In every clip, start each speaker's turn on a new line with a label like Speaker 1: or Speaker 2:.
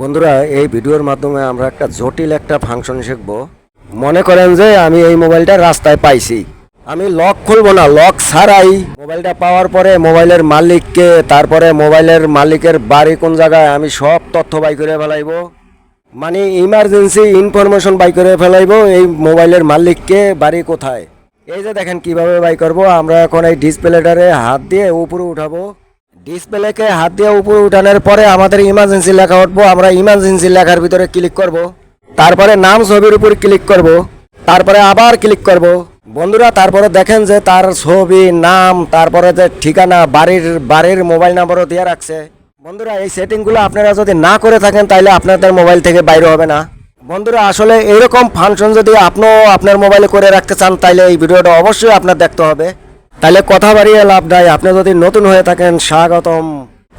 Speaker 1: বন্ধুরা, এই ভিডিওর মাধ্যমে আমরা একটা জটিল একটা ফাংশন শিখব। মনে করেন যে আমি এই মোবাইলটা রাস্তায় পাইছি। আমি লক খুলবো না লক ছাড়াই। মোবাইলটা পাওয়ার পরে মোবাইলের মালিককে, তারপরে মোবাইলের মালিকের বাড়ি কোন জায়গায়, আমি সব তথ্য বাই করে ফেলাইবো। মানে ইমার্জেন্সি ইনফরমেশন বাই করে ফেলাইবো এই মোবাইলের মালিককে বাড়ি কোথায়। এই যে দেখেন কীভাবে বাই করব, আমরা এখন এই ডিসপ্লেটারে হাত দিয়ে উপরে উঠাবো। ডিসপ্লেকে হাত দিয়ে উপরে উঠানোর পরে আমাদের ইমার্জেন্সি লেখা উঠবো, আমরা ইমার্জেন্সি লেখার ভিতরে ক্লিক করব। তারপরে নাম ছবির উপর ক্লিক করব। তারপরে আবার ক্লিক করব। বন্ধুরা, তারপরে দেখেন যে তার ছবি, নাম, তারপরে যে ঠিকানা, বাড়ির বাড়ির মোবাইল নাম্বারও দিয়ে রাখছে। বন্ধুরা, এই সেটিংগুলো আপনারা যদি না করে থাকেন তাহলে আপনাদের মোবাইল থেকে বাইরে হবে না। বন্ধুরা, আসলে এরকম ফাংশন যদি আপনিও আপনার মোবাইলে করে রাখতে চান তাহলে এই ভিডিওটা অবশ্যই আপনার দেখতে হবে। তাহলে কথা বাড়িয়ে লাভ নাই। আপনি যদি নতুন হয়ে থাকেন, স্বাগতম।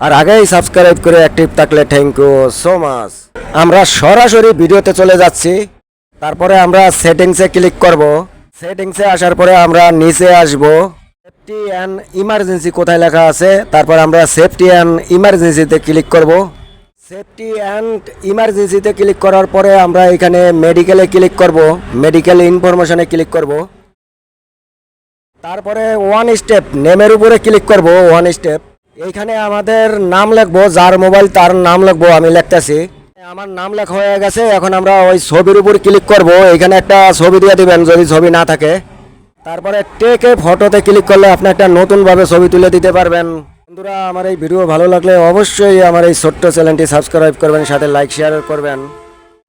Speaker 1: আর আগেই সাবস্ক্রাইব করে অ্যাক্টিভ থাকলে থ্যাংক ইউ সো মাচ আমরা সরাসরি ভিডিওতে চলে যাচ্ছি। তারপরে আমরা সেটিংসে ক্লিক করব। সেটিংসে আসার পরে আমরা নিচে আসব। সেফটি অ্যান্ড ইমার্জেন্সি কোথায় লেখা আছে? তারপর আমরা সেফটি অ্যান্ড ইমার্জেন্সিতে ক্লিক করব। সেফটি অ্যান্ড ইমার্জেন্সিতে ক্লিক করার পরে আমরা এখানে মেডিকেলে ক্লিক করব। মেডিকেল ইনফরমেশনে ক্লিক করব। তারপরে ওয়ান স্টেপ নেমের উপরে ক্লিক করব ওয়ান স্টেপ এইখানে আমাদের নাম লিখব, যার মোবাইল তার নাম লিখব, আমি লিখতেছি। আমার নাম লেখা হয়ে গেছে, এখন আমরা ওই ছবির উপর ক্লিক করব। এখানে একটা ছবি দিয়ে দিবেন, যদি ছবি না থাকে। তারপরে টেকে ফটোতে ক্লিক করলে আপনি একটা নতুনভাবে ছবি তুলে দিতে পারবেন। বন্ধুরা, আমার এই ভিডিও ভালো লাগলে অবশ্যই আমার এই ছোট্ট চ্যানেলটি সাবস্ক্রাইব করবেন, সাথে লাইক শেয়ার করবেন।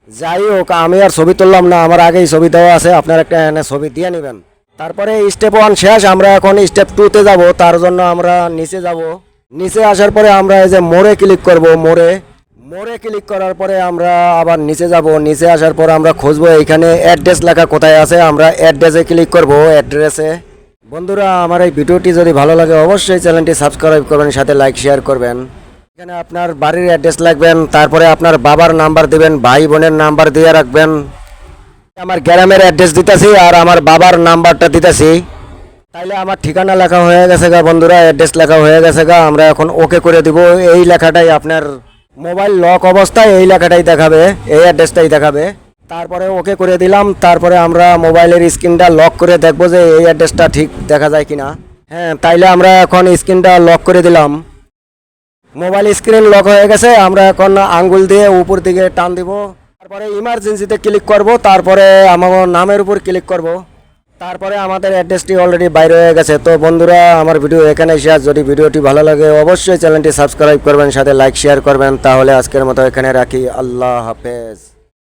Speaker 1: যাই হোক, আমি আর ছবি তুললাম না, আমার আগেই ছবি দেওয়া আছে, আপনার একটা এনে ছবি দিয়ে নেবেন। তারপরে স্টেপ ওয়ান শেষ, আমরা এখন স্টেপ টুতে যাব, তার জন্য আমরা নিচে যাব। নিচে আসার পরে আমরা এই যে মোড়ে ক্লিক করব, মোড়ে। মোড়ে ক্লিক করার পরে আমরা আবার নিচে যাব। নিচে আসার পর আমরা খুঁজবো এখানে অ্যাড্রেস লেখা কোথায় আছে, আমরা অ্যাড্রেসে ক্লিক করব অ্যাড্রেসে বন্ধুরা, আমার এই ভিডিওটি যদি ভালো লাগে, অবশ্যই চ্যানেলটি সাবস্ক্রাইব করবেন, সাথে লাইক শেয়ার করবেন। এখানে আপনার বাড়ির অ্যাড্রেস লাগবেন, তারপরে আপনার বাবার নাম্বার দিবেন, ভাই বোনের নাম্বার দিয়ে রাখবেন। আমার গ্রামের অ্যাড্রেস দিতেছি আর আমার বাবার নাম্বারটা দিতেছি। তাইলে আমার ঠিকানা লেখা হয়ে গেছে গা বন্ধুরা অ্যাড্রেস লেখা হয়ে গেছে গা। আমরা এখন ওকে করে দিব। এই লেখাটাই আপনার মোবাইল লক অবস্থায় এই লেখাটাই দেখাবে, এই অ্যাড্রেসটাই দেখাবে। তারপরে ওকে করে দিলাম। তারপরে আমরা মোবাইলের স্ক্রিনটা লক করে দেখব যে এই অ্যাড্রেসটা ঠিক দেখা যায় কিনা। হ্যাঁ তাইলে আমরা এখন স্ক্রিনটা লক করে দিলাম। মোবাইল স্ক্রিন লক হয়ে গেছে। আমরা এখন আঙ্গুল দিয়ে উপর দিকে টান দিব। তারপরে ইমার্জেন্সিতে ক্লিক করব, তারপরে আমার নামের উপর ক্লিক করব। তারপরে আমাদের অ্যাড্রেসটি অলরেডি বাইরে হয়ে গেছে। তো বন্ধুরা, আমার ভিডিও এখানে শেয়ার যদি ভিডিওটি ভালো লাগে, অবশ্যই চ্যানেলটি সাবস্ক্রাইব করবেন, সাথে লাইক শেয়ার করবেন। তাহলে আজকের মতো এখানে রাখি। আল্লাহ হাফেজ।